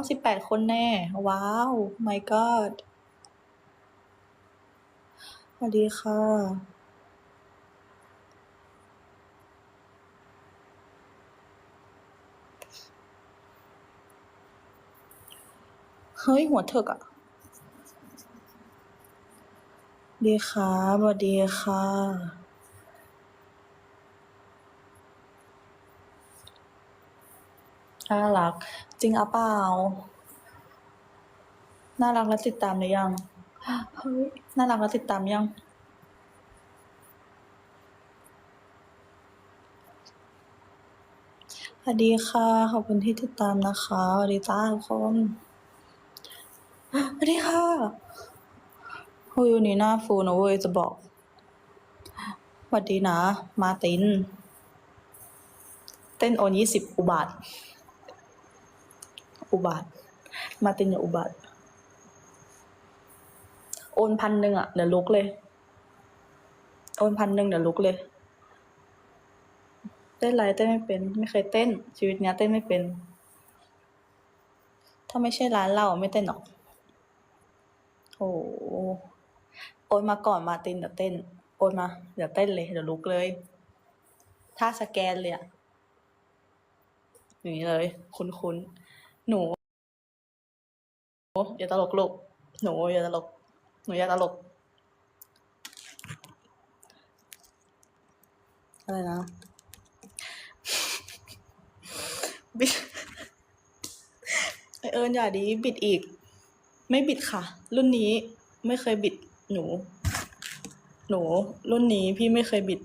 ต้องสิบแปดคนแน่ ว้าว my god สวัสดีค่ะเฮ้ย หัวเถิกอะดีค่ะสวัสดีค่ะ น่ารัก จริงอะเปล่า น่ารักแล้วติดตามหรือยังเฮ้ยน่ารักแล้วติดตามยังสวัสดีค่ะขอบคุณที่ติดตามนะคะสวัสดีจ้าทุกคนสวัสดีค่ะโอ้ยวันนี้หน้าฟูนะเว้ยจะบอกสวัสดีนะ มาติน เต้นโอนยี่สิบอุบาท อุบาท มาตินอย่าอุบาท โอนพันหนึ่งอะเดี๋ยวลุกเลย โอนพันหนึ่งเดี๋ยวลุกเลย เต้นไรเต้นไม่เป็น ไม่เคยเต้น ชีวิตเนี้ยเต้นไม่เป็น ถ้าไม่ใช่ร้านเราไม่เต้นหรอกโอ้โหโอนมาก่อนมาตินเดี๋ยวเต้น โอนมา เดี๋ยวเต้นเลย เดี๋ยวลุกเลย ถ้าสแกนเลยอะอย่างนี้เลย คุ้นๆ หนูอย่าตลกลูกหนูอย่าตลก หนูอย่าตลก อะไรนะบิดไอเอิญอย่าดีบิดอีก ไม่บิดค่ะ รุ่นนี้ไม่เคยบิดหนู หนู รุ่นนี้พี่ไม่เคยบิด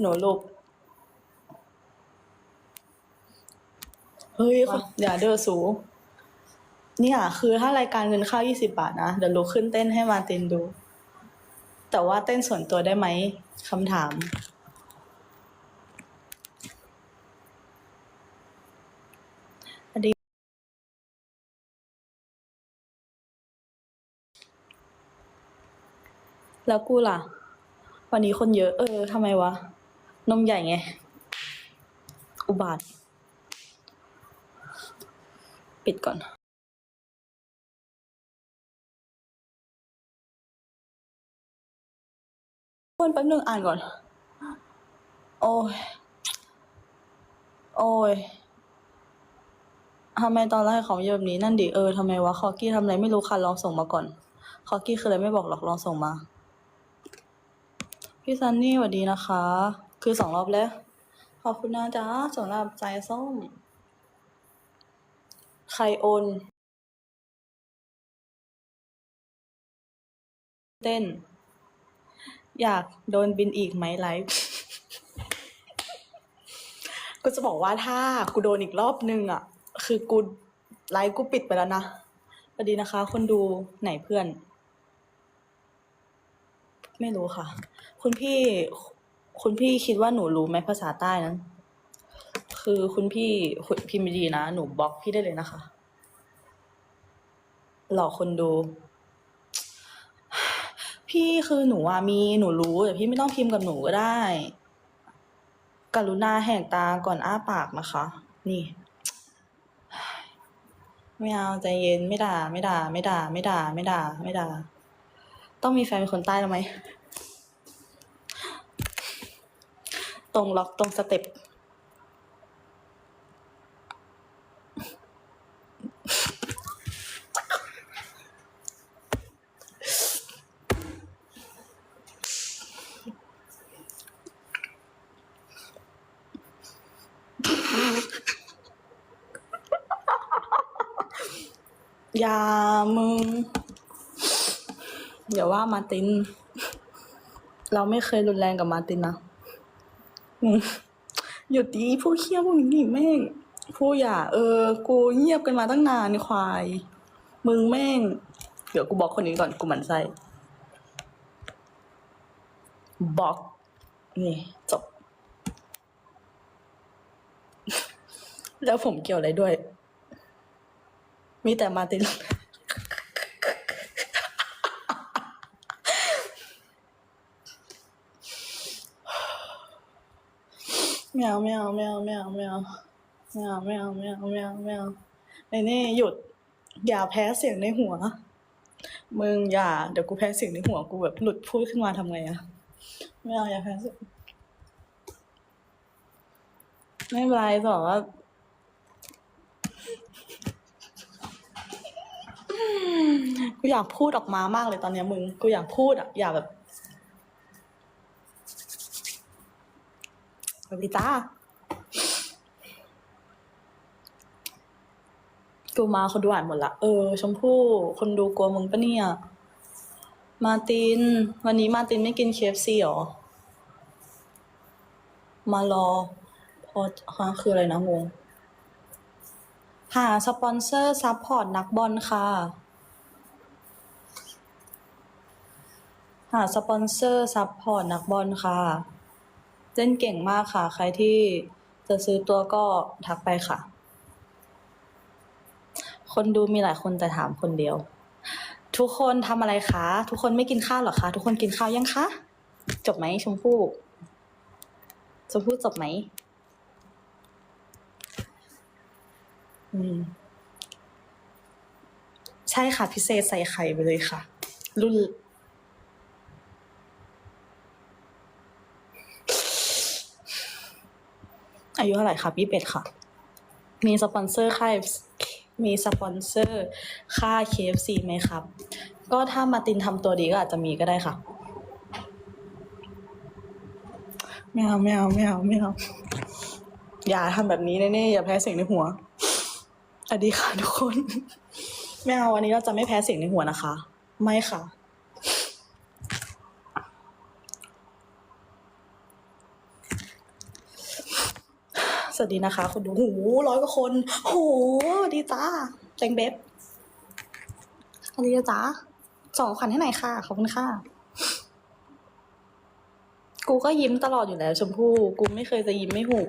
หนูลูก เฮ้ยอย่าเด้อสู เนี่ยคือถ้ารายการเงินเข้ายี่สิบาทนะ เดี๋ยวลุกขึ้นเต้นให้มาร์ตินดู แต่ว่าเต้นส่วนตัวได้ไหมคำถามสวัสดีแล้วกูล่ะ วันนี้คนเยอะ เออทำไมวะ นมใหญ่ไง อุบาท ปิดก่อนคนแป๊บนึงอ่านก่อน โอ้ย โอ้ยทำไมตอนแรกเขาเยอะแบบนี้นั่นดิเออทำไมวะคอกี้ทำอะไรไม่รู้ค่ะลองส่งมาก่อน คอกี้คืออะไรไม่บอกหรอกลองส่งมา พี่ซันนี่สวัสดีนะคะ คือสองรอบแล้ว ขอบคุณนะจ๊ะสำหรับใจส้ม รโอนเต้น อยากโดนบินอีกไหมไลฟ์กูจะบอกว่าถ้ากูโดนอีกรอบนึงอะ คือกูไลฟ์กูปิดไปแล้วนะสวัสดีนะคะ คนดูไหนเพื่อน ไม่รู้ค่ะ คุณพี่ คุณพี่คิดว่าหนูรู้ไหมภาษาใต้นั้น คือคุณพี่พิมพ์ดีนะ หนูบล็อกพี่ได้เลยนะคะ หลอกคนดู พี่คือหนูอะมีหนูรู้แต่พี่ไม่ต้องพิมพ์กับหนูก็ได้ กรุณาแหกตาก่อนอ้าปากนะคะ นี่ ไม่เอาใจเย็นไม่ด่า ไม่ด่า ไม่ด่า ไม่ด่า ไม่ด่า ไม่ด่า ต้องมีแฟนเป็นคนใต้แล้วไหม ตรงล็อกตรงสเต็ป อ ย่ามึงอย่าว่ามาติน เราไม่เคยรุนแรงกับมาตินนะหยุดดีผู้เคี้ยวพวกนี้ดิแม่งผู้อย่า เออ กูเงียบกันมาตั้งนานควาย มึงแม่ง เดี๋ยวกูบอกคนนี้ก่อนกูหมันไส้บอก นี่จบ แล้วผมเกี่ยวอะไรด้วย มีแต่มาตินไม่เอาไม่เอาไม่เอาไม่เอาไม่เอาไม่เอาไม่เอาไม่เอาไม่เอาไม่เอาไอ้นี่หยุด อย่าแพ้เสียงในหัว มึงอย่า เดี๋ยวกูแพ้เสียงในหัวกูแบบหลุดพูดขึ้นมาทำไงอะไม่เอาอย่าแพ้เสียงไม่เป็นไรแต่ว่า กูอยากพูดออกมามากเลยตอนเนี้ยมึง กูอยากพูดอะ อยากแบบสวัสดีจ้า กูมาคนดูอ่านหมดละ เออ ชมพู่ คนดูกลัวมึงปะเนี่ย มาติน วันนี้มาตินไม่กินเคฟซีหรอ มารอพอฮะคืออะไรนะงง หาสปอนเซอร์ซัพพอร์ตนักบอลค่ะ หาสปอนเซอร์ซัพพอร์ตนักบอลค่ะเล่นเก่งมากค่ะ ใครที่จะซื้อตัวก็ทักไปค่ะ คนดูมีหลายคนแต่ถามคนเดียว ทุกคนทำอะไรคะ ทุกคนไม่กินข้าวหรอคะ ทุกคนกินข้าวยังคะ จบไหมชมพู่ชมพู่จบไหมอืมใช่ค่ะพิเศษใส่ไข่ไปเลยค่ะ รุ่น อายุเท่าไหร่คะยี่สิบเอ็ดค่ะ มีสปอนเซอร์ค่ายมีสปอนเซอร์ค่า KFC ไหมครับ ก็ถ้ามาตินทำตัวดีก็อาจจะมีก็ได้ค่ะไม่เอาไม่เอาไม่เอาไม่เอาอย่าทำแบบนี้แน่ๆอย่าแพ้เสียงในหัวสวัสดีค่ะทุกคน ไม่เอาวันนี้เราจะไม่แพ้เสียงในหัวนะคะ ไม่ค่ะ สวัสดีนะคะ คนดูหูร้อยกว่าคนโหดีจ้าแจงเบ๊บสวัสดีจ้าสองขวัญให้หนค่ะ ขอบคุณค่ะ กูก็ยิ้มตลอดอยู่แล้วชมพู่ กูไม่เคยจะยิ้มไม่หุบ